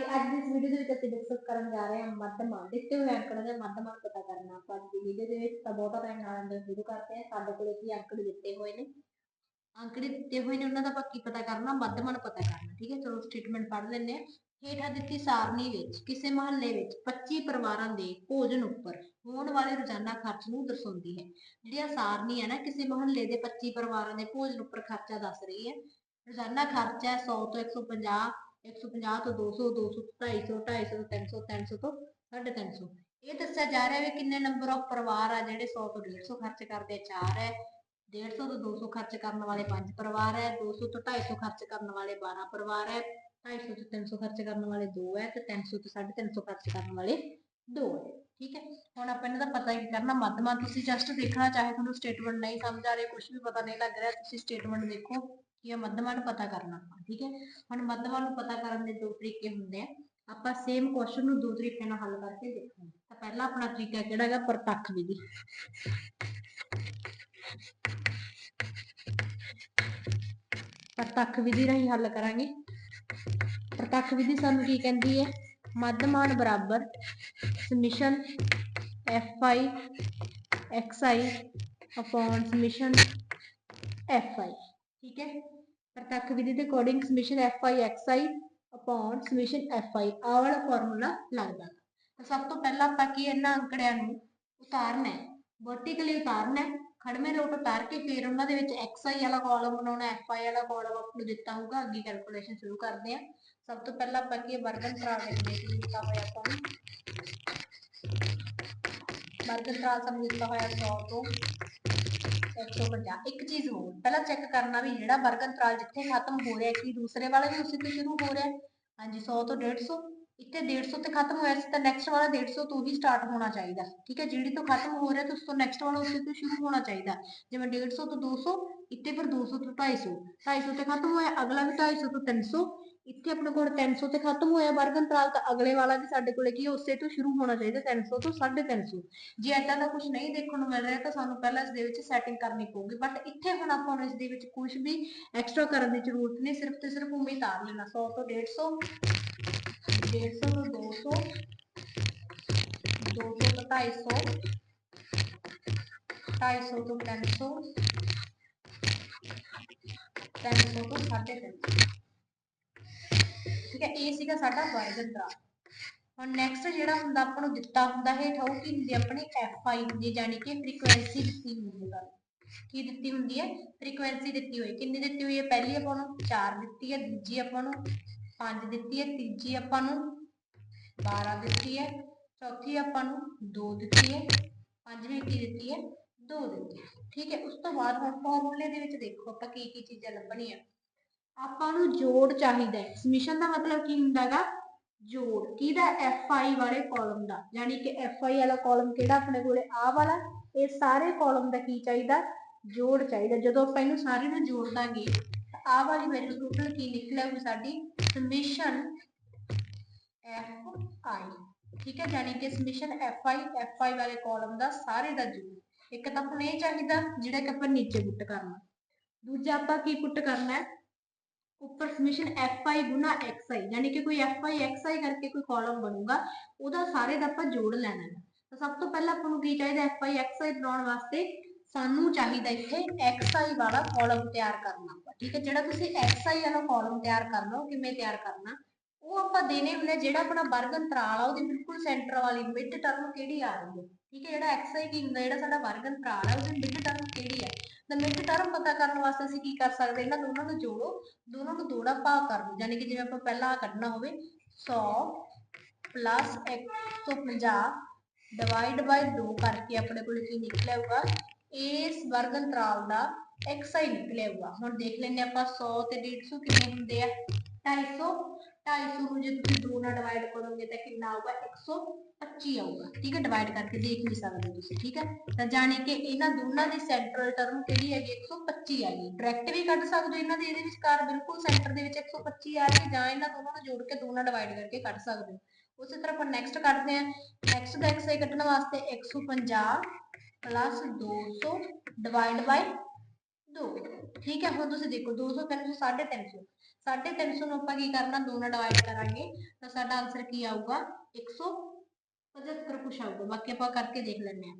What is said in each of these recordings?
ਕਿ ਅੱਜ ਦੀ ਇਸ ਵੀਡੀਓ ਦੇ ਵਿੱਚ ਅਸੀਂ ਡਿਸਕਸ ਕਰਨ ਜਾ ਰਹੇ ਹਾਂ ਮੱਧਮਾਨ ਦਿੱਤੇ ਹੋਏ ਅੰਕੜੇ ਦੇ ਮੱਧਮਾਨ ਪਤਾ ਕਰਨਾ ਆਪਾਂ ਅੱਜ ਦੀ ਵੀਡੀਓ ਦੇ ਵਿੱਚ। ਤਾਂ ਬਹੁਤਾ ਟਾਈਮ ਨਾਲ ਅੰਦਰ ਸ਼ੁਰੂ ਕਰਦੇ ਹਾਂ। ਸਾਡੇ ਕੋਲ ਕੀ ਅੰਕੜੇ ਦਿੱਤੇ ਹੋਏ ਨੇ। ਅੰਕੜੇ ਦਿੱਤੇ ਹੋਏ ਨੇ, ਉਹਨਾਂ ਦਾ ਆਪਾਂ ਪਤਾ ਕਰਨਾ? ਮੱਧਮਾਨ ਪਤਾ ਕਰਨਾ, ਠੀਕ ਹੈ? ਚਲੋ ਸਟੇਟਮੈਂਟ ਪੜ੍ਹ ਲੈਂਦੇ ਹਾਂ। ਹੇਠਾਂ ਦਿੱਤੀ ਸਾਰਣੀ ਵਿੱਚ, ਕਿਸੇ ਮਹੱਲੇ ਵਿੱਚ 25 ਪਰਿਵਾਰਾਂ ਦੇ ਭੋਜਨ ਉੱਪਰ ਹੋਣ ਵਾਲੇ ਰੋਜ਼ਾਨਾ ਖਰਚ ਨੂੰ ਦਰਸਾਉਂਦੀ ਹੈ। ਜਿਹੜੀ ਆ ਸਾਰਣੀ ਹੈ ਨਾ, ਕਿਸੇ ਮਹੱਲੇ ਦੇ 25 ਪਰਿਵਾਰਾਂ ਦੇ ਭੋਜਨ ਉੱਪਰ ਖਰਚਾ ਦੱਸ ਰਹੀ ਹੈ। ਰੋਜ਼ਾਨਾ ਖਰਚਾ ਹੈ 100 ਤੋਂ 150 150 ਤੋਂ 200 200 ਤੋਂ 250 250 300 300 ਤੋਂ 350 ਇਹ ਦੱਸਿਆ ਜਾ ਰਿਹਾ ਹੈ ਕਿੰਨੇ ਨੰਬਰ ਆਫ ਪਰਿਵਾਰ ਆ ਜਿਹੜੇ 100 ਤੋਂ 150 ਖਰਚ ਕਰਦੇ ਆ 4 ਹੈ। 150 ਤੋਂ 200 ਖਰਚ ਕਰਨ ਵਾਲੇ 5 ਪਰਿਵਾਰ ਹੈ 200 ਤੋਂ 250 ਖਰਚ ਕਰਨ ਵਾਲੇ 12 ਪਰਿਵਾਰ ਹੈ 250 ਤੋਂ 300 ਖਰਚ ਕਰਨ ਵਾਲੇ 2 ਹੈ ਤੇ 300 ਤੋਂ 350 ਖਰਚ ਕਰਨ ਵਾਲੇ 2 ਹੈ, ਠੀਕ ਹੈ। ਹੁਣ ਆਪਾਂ ਇਹਨਾਂ ਦਾ ਪਤਾ ਕੀ ਕਰਨਾ, ਮੱਧਮਾ ਤੁਸੀਂ ਜਸਟ ਦੇਖਣਾ, ਚਾਹੇ ਤੁਹਾਨੂੰ ਸਟੇਟਮੈਂਟ ਨਹੀਂ ਸਮਝ ਆ ਰਹੀ ਕੁਝ ਵੀ ਪਤਾ ਨਹੀਂ ਲੱਗ ਰਿਹਾ, ਤੁਸੀਂ ਸਟੇਟਮੈਂਟ ਦੇਖੋ। ਕਿ ਇਹ ਮੱਧਮਾ ਨੂੰ ਪਤਾ ਕਰਨਾ ਆਪਾਂ, ਠੀਕ ਹੈ? ਹੁਣ ਮੱਧਮਾ ਨੂੰ ਪਤਾ ਕਰਨ ਦੇ ਦੋ ਤਰੀਕੇ ਹੁੰਦੇ ਆ। ਆਪਾਂ ਸੇਮ ਕੁਐਸਚਨ ਨੂੰ ਦੋ ਤਰੀਕੇ ਨਾਲ ਹੱਲ ਕਰਕੇ ਦੇਖਾਂਗੇ ਤਾਂ ਪਹਿਲਾ ਆਪਣਾ ਤਰੀਕਾ ਕਿਹੜਾ ਹੈਗਾ? ਪ੍ਰਤੱਖ ਵਿਧੀ। ਪ੍ਰਤੱਖ ਵਿਧੀ ਰਾਹੀਂ ਹੱਲ ਕਰਾਂਗੇ। ਪ੍ਰਤੱਖ ਵਿਧੀ ਸਾਨੂੰ ਕੀ ਕਹਿੰਦੀ ਹੈ? ਮੱਧਮਾਨ ਬਰਾਬਰ ਸਮਿਸ਼ਨ fi xi ਅਪੋਨ ਸਮਿਸ਼ਨ fi ਠੀਕ ਹੈ? ਪ੍ਰਤੱਖ ਵਿਧੀ ਦੇ according summation fi xi upon summation fi ਆਹ ਵਾਲਾ ਫਾਰਮੂਲਾ ਲੱਗਦਾ। ਤਾਂ ਸਭ ਤੋਂ ਪਹਿਲਾਂ ਆਪਾਂ ਕੀ ਇਹਨਾਂ ਅੰਕੜਿਆਂ ਨੂੰ ਉਤਾਰਨਾ ਹੈ। ਵਰਟੀਕਲੀ ਉਤਾਰਨਾ ਹੈ। ਖੜਵੇਂ ਲੋਟ ਉਤਾਰ ਕੇ ਫਿਰ ਉਹਨਾਂ ਦੇ ਵਿੱਚ xi ਵਾਲਾ ਕਾਲਮ ਬਣਾਉਣਾ fi ਵਾਲਾ ਕਾਲਮ ਆਪ ਨੂੰ ਦਿੱਤਾ ਹੋਊਗਾ। ਅੱਗੇ ਕੈਲਕੂਲੇਸ਼ਨ ਸ਼ੁਰੂ ਕਰਦੇ ਹਾਂ। ਸਭ ਤੋਂ ਪਹਿਲਾਂ ਆਪਾਂ ਕੀ ਵਰਗਨ ਪ੍ਰਾਲ ਦੇਖਦੇ ਕੀ ਦਿੱਤਾ ਹੋਇਆ ਆਪਾਂ ਨੂੰ ਵਰਗਨ ਪ੍ਰਾਲ ਦਿੱਤਾ ਹੋਇਆ 100 ਤੋਂ 150 ਇੱਕ ਚੀਜ਼ ਹੋਰ, ਪਹਿਲਾਂ ਚੈੱਕ ਕਰਨਾ ਵੀ ਜਿਹੜਾ ਵਰਗਨ ਪ੍ਰਾਲ ਜਿੱਥੇ ਖਤਮ ਹੋ ਰਿਹਾ ਕੀ ਦੂਸਰੇ ਵਾਲਾ ਵੀ ਉਸੇ ਤੋਂ ਸ਼ੁਰੂ ਹੋ ਰਿਹਾ ਹਾਂਜੀ 100 ਤੋਂ 150 ਇੱਥੇ 150 ਤੇ ਖਤਮ ਹੋਇਆ ਸੀ ਤਾਂ ਨੈਕਸਟ ਵਾਲਾ 150 ਤੋਂ ਹੀ ਸਟਾਰਟ ਹੋਣਾ ਚਾਹੀਦਾ। ਠੀਕ ਹੈ, ਜਿਹੜੀ ਤੋਂ ਖਤਮ ਹੋ ਰਿਹਾ ਤੇ ਉਸ ਤੋਂ ਨੈਕਸਟ ਵਾਲਾ ਉਸੇ ਤੋਂ ਸ਼ੁਰੂ ਹੋਣਾ ਚਾਹੀਦਾ। ਜਿਵੇਂ 150 ਤੋਂ 200 ਇੱਥੇ ਫਿਰ 200 ਤੋਂ 250 250 ਤੇ ਖਤਮ ਹੋਇਆ, ਅਗਲਾ ਵੀ 250 ਤੋਂ 300 ਇੱਥੇ ਆਪਣੇ ਕੋਲ 300 ਤੇ ਖਤਮ ਹੋਇਆ ਵਰਗੰਤਰਾਲ ਤਾਂ ਅਗਲੇ ਵਾਲਾ ਵੀ ਸਾਡੇ ਕੋਲੇ ਕੀ ਉਸੇ ਤੋਂ ਸ਼ੁਰੂ ਹੋਣਾ ਚਾਹੀਦਾ 300 ਤੋਂ 350 ਜੇ ਏਦਾਂ ਦਾ ਕੁਝ ਨਹੀਂ ਦੇਖਣ ਨੂੰ ਮਿਲ ਰਿਹਾ, ਤਾਂ ਸਾਨੂੰ ਪਹਿਲਾਂ ਇਸ ਦੇ ਵਿੱਚ ਸੈਟਿੰਗ ਕਰਨੀ ਪਊਗੀ। ਬਟ ਇੱਥੇ ਹੁਣ ਆਪਾਂ ਨੂੰ ਇਸ ਦੇ ਵਿੱਚ ਕੁਝ ਵੀ ਐਕਸਟਰਾ ਕਰਨ ਦੀ ਜ਼ਰੂਰਤ ਨਹੀਂ, ਸਿਰਫ ਤੇ ਸਿਰਫ ਉਮੀਦ ਆ ਲੈਣਾ 100 ਤੋਂ 150 150 ਤੋਂ 200 200 ਤੋਂ 250 250 ਤੋਂ 300 300 ਤੋਂ 350 ਠੀਕ ਹੈ ਇਹ ਸੀਗਾ ਸਾਡਾ ਵਰਗਨ ਹੁਣ ਨੈਕਸਟ ਜਿਹੜਾ ਹੁੰਦਾ, ਆਪਾਂ ਨੂੰ ਦਿੱਤਾ ਹੁੰਦਾ ਹੈ ਠਾਉ ਕੀ ਹੁੰਦੀ ਆਪਣੀ fi ਹੁੰਦੀ ਜਾਨੀ ਕਿ ਫ੍ਰੀਕੁਐਂਸੀ ਦਿੱਤੀ ਹੁੰਦੀ ਹੈ ਕੀ ਦਿੱਤੀ ਹੁੰਦੀ ਹੈ ਫ੍ਰੀਕੁਐਂਸੀ ਦਿੱਤੀ ਹੋਈ। ਕਿੰਨੀ ਦਿੱਤੀ ਹੋਈ ਹੈ ਪਹਿਲੀ ਆਪਾਂ ਨੂੰ 4 ਦਿੱਤੀ ਹੈ ਦੂਜੀ ਆਪਾਂ ਨੂੰ 5 ਦਿੱਤੀ ਹੈ ਤੀਜੀ ਆਪਾਂ ਨੂੰ 12 ਦਿੱਤੀ ਹੈ ਚੌਥੀ ਆਪਾਂ ਨੂੰ 2 ਦਿੱਤੀ ਹੈ ਪੰਜਵੀਂ ਕੀ ਦਿੱਤੀ ਹੈ 2 ਦਿੱਤੀ ਹੈ ਠੀਕ ਹੈ ਉਸ ਤੋਂ ਬਾਅਦ ਹੁਣ ਫਾਰਮੂਲੇ ਦੇ ਵਿੱਚ ਦੇਖੋ ਆਪਾਂ ਕੀ ਕੀ ਚੀਜ਼ਾਂ ਲੱਭਣੀਆਂ। ਆਪਾਂ ਨੂੰ ਜੋੜ ਚਾਹੀਦਾ ਹੈ। ਸਮਿਸ਼ਨ ਦਾ ਮਤਲਬ ਕੀ ਹੁੰਦਾ ਹੁੰਦਾਗਾ ਜੋੜ। ਕਿਹਦਾ? ਐਫ ਆਈ ਵਾਲੇ ਕਾਲਮ ਦਾ। ਯਾਨੀ ਕਿ ਐਫ ਆਈ ਵਾਲਾ ਕਾਲਮ ਕਿਹੜਾ ਆਪਣੇ ਕੋਲੇ? ਆ ਵਾਲਾ। ਇਹ ਸਾਰੇ ਕਾਲਮ ਦਾ ਕੀ ਚਾਹੀਦਾ? ਜੋੜ ਚਾਹੀਦਾ। ਜਦੋਂ ਆਪਾਂ ਇਹਨੂੰ ਸਾਰੇ ਨੂੰ ਜੋੜ ਦਾਂਗੇ ਤਾਂ ਆ ਵਾਲੀ ਵੈਲਿਊ ਟੋਟਲ ਕੀ ਨਿਕਲੇਗੀ ਸਾਡੀ? ਸਮਿਸ਼ਨ fi ਠੀਕ ਹੈ? ਯਾਨੀ ਕਿ ਸਮਿਸ਼ਨ ਐਫ ਆਈ ਐਫ ਆਈ ਵਾਲੇ ਕਾਲਮ ਦਾ ਸਾਰੇ ਦਾ ਜੋੜ। ਇੱਕ ਤਾਂ ਆਪਾਂ ਇਹ ਚਾਹੀਦਾ, ਜਿਹੜਾ ਕਿ ਆਪਾਂ ਨੀਚੇ ਪੁੱਟ ਕਰਨਾ। ਦੂਜਾ ਆਪਾਂ ਕੀ ਪੁੱਟ ਕਰਨਾ ਹੈ? ਉੱਪਰ ਸਮਿਸ਼ਨ fi xi ਯਾਨੀ ਕਿ ਕੋਈ fi xi ਕਰਕੇ ਕੋਈ ਕਾਲਮ ਬਣੂਗਾ, ਉਹਦਾ ਸਾਰੇ ਦਾ ਆਪਾਂ ਜੋੜ ਲੈਣਾ ਹੈ। ਤਾਂ ਸਭ ਤੋਂ ਪਹਿਲਾਂ ਆਪਾਂ ਨੂੰ ਕੀ ਚਾਹੀਦਾ fi xi ਬਣਾਉਣ ਵਾਸਤੇ ਸਾਨੂੰ ਚਾਹੀਦਾ ਇੱਥੇ xi ਵਾਲਾ ਕਾਲਮ ਤਿਆਰ ਕਰਨਾ ਆਪਾਂ ਠੀਕ ਹੈ? ਜਿਹੜਾ ਤੁਸੀਂ xi ਵਾਲਾ ਕਾਲਮ ਤਿਆਰ ਕਰਨਾ, ਉਹ ਕਿਵੇਂ ਤਿਆਰ ਕਰਨਾ? ਉਹ ਆਪਾਂ ਦੇਣੇ ਹੁੰਦੇ ਜਿਹੜਾ ਆਪਣਾ ਵਰਗ ਅੰਤਰਾਲ ਆ, ਉਹਦੇ ਬਿਲਕੁਲ ਸੈਂਟਰ ਵਾਲੀ ਮਿਡ ਟਰਮ ਕਿਹੜੀ ਆ ਰਹੀ ਹੈ? ਠੀਕ ਹੈ? ਜਿਹੜਾ xi ਕੀ ਹੁੰਦਾ, ਜਿਹੜਾ ਸਾਡਾ ਵਰਗ ਅੰਤਰਾਲ ਆ, ਉਹਦੀ ਮਿਡ ਟਰਮ ਕਿਹੜੀ ਹੈ ਤਾਂ ਮਿਡ ਟਰਮ ਪਤਾ ਕਰਨ ਵਾਸਤੇ ਅਸੀਂ ਕੀ ਕਰ ਸਕਦੇ, ਇਹਨਾਂ ਦੋਨਾਂ ਨੂੰ ਜੋੜੋ, ਦੋਨਾਂ ਨੂੰ ਦੋੜਾ ਭਾਗ ਕਰ ਦਿਓ ਯਾਨੀ ਕਿ ਜਿਵੇਂ ਆਪਾਂ ਪਹਿਲਾਂ ਕੱਢਣਾ ਹੋਵੇ 100 ਪਲੱਸ 150 ਡਿਵਾਈਡ ਬਾਈ 2 ਕਰਕੇ ਆਪਣੇ ਕੋਲ ਕੀ ਨਿਕਲਿਆ ਹੋਊਗਾ ਇਸ ਵਰਗ ਅੰਤਰਾਲ ਦਾ xi ਨਿਕਲਿਆ ਹੋਊਗਾ ਹੁਣ ਦੇਖ ਲੈਂਦੇ ਆਪਾਂ 100 ਤੇ 150 ਕਿੰਨੇ ਹੁੰਦੇ ਆ 250 250 ਨੂੰ ਜੇ ਤੁਸੀਂ 2 ਨਾਲ ਡਿਵਾਈਡ ਕਰੋਗੇ ਤਾਂ ਕਿੰਨਾ ਆਊਗਾ? 125 ਆਊਗਾ। ਠੀਕ ਹੈ? ਡਿਵਾਈਡ ਕਰਕੇ ਦੇਖ ਵੀ ਸਕਦੇ ਤੁਸੀਂ, ਠੀਕ ਹੈ? ਤਾਂ ਜਾਣੀ ਕਿ ਇਹਨਾਂ ਦੋਨਾਂ ਦੀ ਸੈਂਟਰਲ ਟਰਮ ਕਿਹੜੀ ਹੈਗੀ? 125 ਆ ਡਾਇਰੈਕਟ ਵੀ ਕੱਢ ਸਕਦੇ ਹੋ ਇਹਨਾਂ ਦੇ, ਇਹਦੇ ਵਿਚਕਾਰ ਬਿਲਕੁਲ ਸੈਂਟਰ ਦੇ ਵਿੱਚ 125 ਆ ਗਈ ਜਾਂ ਇਹਨਾਂ ਦੋਨਾਂ ਨੂੰ ਜੋੜ ਕੇ 2 ਨਾਲ ਡਿਵਾਈਡ ਕਰਕੇ ਕੱਢ ਸਕਦੇ ਹੋ। ਉਸੇ ਤਰ੍ਹਾਂ ਆਪਾਂ ਨੈਕਸਟ ਕੱਢਦੇ ਹਾਂ। ਨੈਕਸਟ ਦਾ xi ਕੱਢਣ ਵਾਸਤੇ 150 ਪਲੱਸ 200 ਡਿਵਾਈਡ ਬਾਈ 2 ਠੀਕ ਹੈ? ਹੁਣ ਤੁਸੀਂ ਦੇਖੋ 200 300 350 350 ਨੂੰ ਆਪਾਂ ਕੀ ਕਰਨਾ 2 ਨਾਲ ਡਿਵਾਈਡ ਕਰਾਂਗੇ, ਤਾਂ ਸਾਡਾ ਆਨਸਰ ਕੀ ਆਊਗਾ? 175 ਕੁਛ ਆਊਗਾ, ਬਾਕੀ ਆਪਾਂ ਕਰਕੇ ਦੇਖ ਲੈਂਦੇ ਹਾਂ।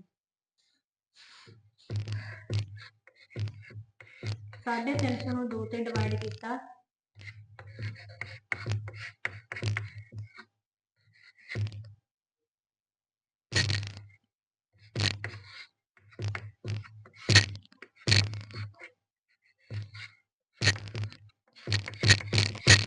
ਸਾਢੇ ਤਿੰਨ ਸੌ ਨੂੰ 2 ਤੇ ਡਿਵਾਈਡ ਕੀਤਾ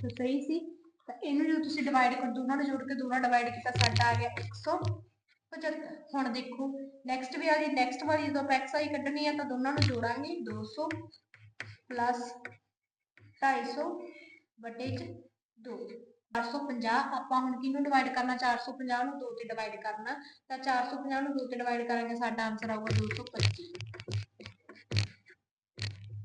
ਤਾਂ ਸਹੀ ਸੀ, ਤਾਂ ਇਹਨੂੰ ਜਦੋਂ ਤੁਸੀਂ ਡਿਵਾਈਡ ਕਰ ਦੋਨਾਂ ਨੂੰ ਜੋੜ ਕੇ ਦੋਨਾਂ ਡਿਵਾਈਡ ਕੀਤਾ, ਸਾਡਾ ਆ ਗਿਆ 175 ਹੁਣ ਦੇਖੋ ਨੈਕਸਟ ਵੀ ਆ ਗਈ ਨੈਕਸਟ ਵਾਲੀ ਜਦੋਂ ਆਪਾਂ xi ਕੱਢਣੀ ਆ, ਤਾਂ ਦੋਨਾਂ ਨੂੰ ਜੋੜਾਂਗੇ 200 ਪਲੱਸ 250 ਵਟੇ ਚ 2 450 ਆਪਾਂ ਹੁਣ ਕਿਹਨੂੰ ਡਿਵਾਈਡ ਕਰਨਾ? 450 ਨੂੰ 2 ਤੇ ਡਿਵਾਈਡ ਕਰਨਾ। ਤਾਂ 450 ਨੂੰ 2 ਤੇ ਡਿਵਾਈਡ ਕਰਾਂਗੇ, ਸਾਡਾ ਆਨਸਰ ਆਊਗਾ 225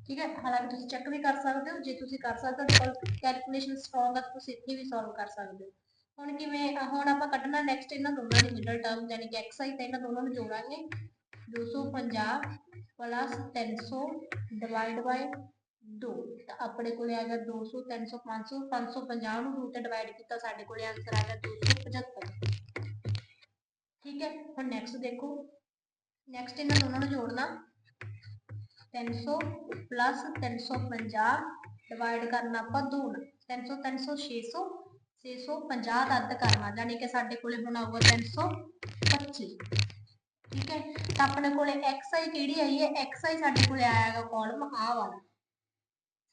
ਠੀਕ ਹੈ? ਹਾਲਾਂਕਿ ਤੁਸੀਂ ਚੈੱਕ ਵੀ ਕਰ ਸਕਦੇ ਹੋ। ਜੇ ਤੁਸੀਂ ਕਰ ਸਕਦੇ ਹੋ ਕੈਲਕੂਲੇਸ਼ਨ ਸਟਰੋਂਗ ਹੈ ਤਾਂ ਤੁਸੀਂ ਇੱਥੇ ਵੀ ਸੋਲਵ ਕਰ ਸਕਦੇ ਹੋ। ਹੁਣ ਕਿਵੇਂ, ਅਹ ਹੁਣ ਆਪਾਂ ਕੱਢਣਾ ਨੈਕਸਟ ਇਹਨਾਂ ਦੋਨਾਂ ਦੀ ਮਿਡਲ ਟਰਮ ਯਾਨੀ ਕਿ xi ਤੇ ਇਹਨਾਂ ਦੋਨਾਂ ਨੂੰ ਜੋੜਾਂਗੇ। 250 300 ਡਿਵਾਈਡ ਬਾਈ 2 ਤਾਂ ਆਪਣੇ ਕੋਲੇ ਆ ਗਿਆ 200 300 500 550 ਨੂੰ 2 ਤੇ ਡਿਵਾਈਡ ਕੀਤਾ, ਸਾਡੇ ਕੋਲੇ ਆਨਸਰ ਆ ਗਿਆ 275 ਠੀਕ ਹੈ? ਹੁਣ ਨੈਕਸਟ ਦੇਖੋ। ਨੈਕਸਟ ਇਹਨਾਂ ਦੋਨਾਂ ਨੂੰ ਜੋੜਨਾ। 300 ਪਲੱਸ 350 ਡਿਵਾਈਡ ਕਰਨਾ ਆਪਾਂ 2 ਨਾਲ। 300 300 600 650 ਦਾ ਅੱਧ ਕਰਨਾ ਯਾਨੀ ਕਿ ਸਾਡੇ ਕੋਲੇ ਹੁਣ ਆਊਗਾ 325 ਠੀਕ ਹੈ? ਤਾਂ ਆਪਣੇ ਕੋਲੇ xi ਕਿਹੜੀ ਆਈ ਹੈ? xi ਸਾਡੇ ਕੋਲੇ ਆਇਆ ਹੈਗਾ ਕਾਲਮ ਆ ਵਾਲਾ।